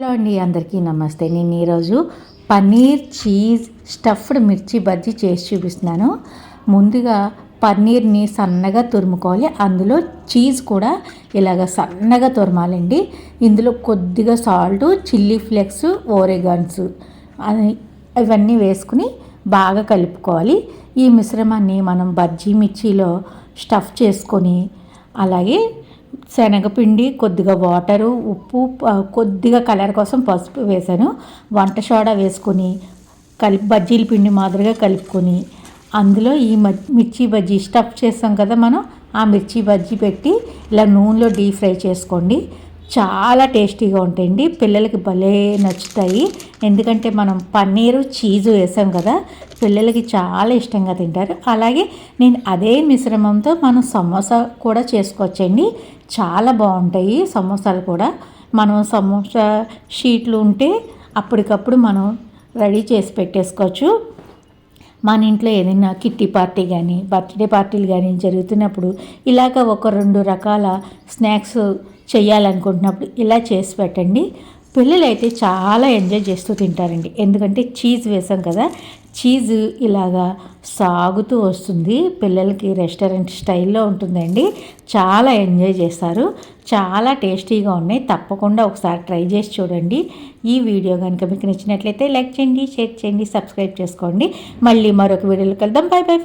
Hello అండి అందరికీ నమస్తే. నేను ఈరోజు పన్నీర్ చీజ్ స్టఫ్డ్ మిర్చి బజ్జీ చేసి చూపిస్తున్నాను. ముందుగా పన్నీర్ని సన్నగా తురుముకోవాలి. అందులో చీజ్ కూడా ఇలాగ సన్నగా తురమాలండి. ఇందులో కొద్దిగా సాల్ట్ చిల్లీ ఫ్లేక్స్ ఓరెగాన్స్ ఇవన్నీ వేసుకుని బాగా కలుపుకోవాలి. ఈ మిశ్రమాన్ని మనం బజ్జీ మిర్చిలో స్టఫ్ చేసుకొని అలాగే శనగపిండి కొద్దిగా వాటరు ఉప్పు కొద్దిగా కలర్ కోసం పసుపు వేసాను వంట సోడా వేసుకొని కలిపి బజ్జీల పిండి మాదిరిగా కలుపుకొని అందులో ఈ మిర్చి బజ్జీ స్టఫ్ చేస్తాం కదా మనం ఆ మిర్చి బజ్జీ పెట్టి ఇలా నూనెలో డీప్ ఫ్రై చేసుకోండి. చాలా టేస్టీగా ఉంటాయండి. పిల్లలకి భలే నచ్చుతాయి. ఎందుకంటే మనం పన్నీరు చీజు వేసాం కదా పిల్లలకి చాలా ఇష్టంగా తింటారు. అలాగే నేను అదే మిశ్రమంతో మనం సమోసా కూడా చేసుకోవచ్చండి. చాలా బాగుంటాయి సమోసాలు కూడా. మనం సమోసా షీట్లు ఉంటే అప్పటికప్పుడు మనం రెడీ చేసి పెట్టేసుకోవచ్చు. మన ఇంట్లో ఏదైనా కిట్టి పార్టీ కానీ బర్త్డే పార్టీలు కానీ జరుగుతున్నప్పుడు ఇలాగ ఒక రెండు రకాల స్నాక్స్ చేయాలనుకుంటున్నప్పుడు ఇలా చేసి పెట్టండి. పిల్లలు అయితే చాలా ఎంజాయ్ చేస్తూ తింటారండి. ఎందుకంటే చీజ్ వేసాం కదా చీజ్ ఇలాగా సాగుతూ వస్తుంది. పిల్లలకి రెస్టారెంట్ స్టైల్లో ఉంటుందండి. చాలా ఎంజాయ్ చేస్తారు. చాలా టేస్టీగా ఉన్నాయి. తప్పకుండా ఒకసారి ట్రై చేసి చూడండి. ఈ వీడియో కనుక మీకు నచ్చినట్లయితే లైక్ చేయండి షేర్ చేయండి సబ్స్క్రైబ్ చేసుకోండి. మళ్ళీ మరొక వీడియోలో కలుద్దాం. By by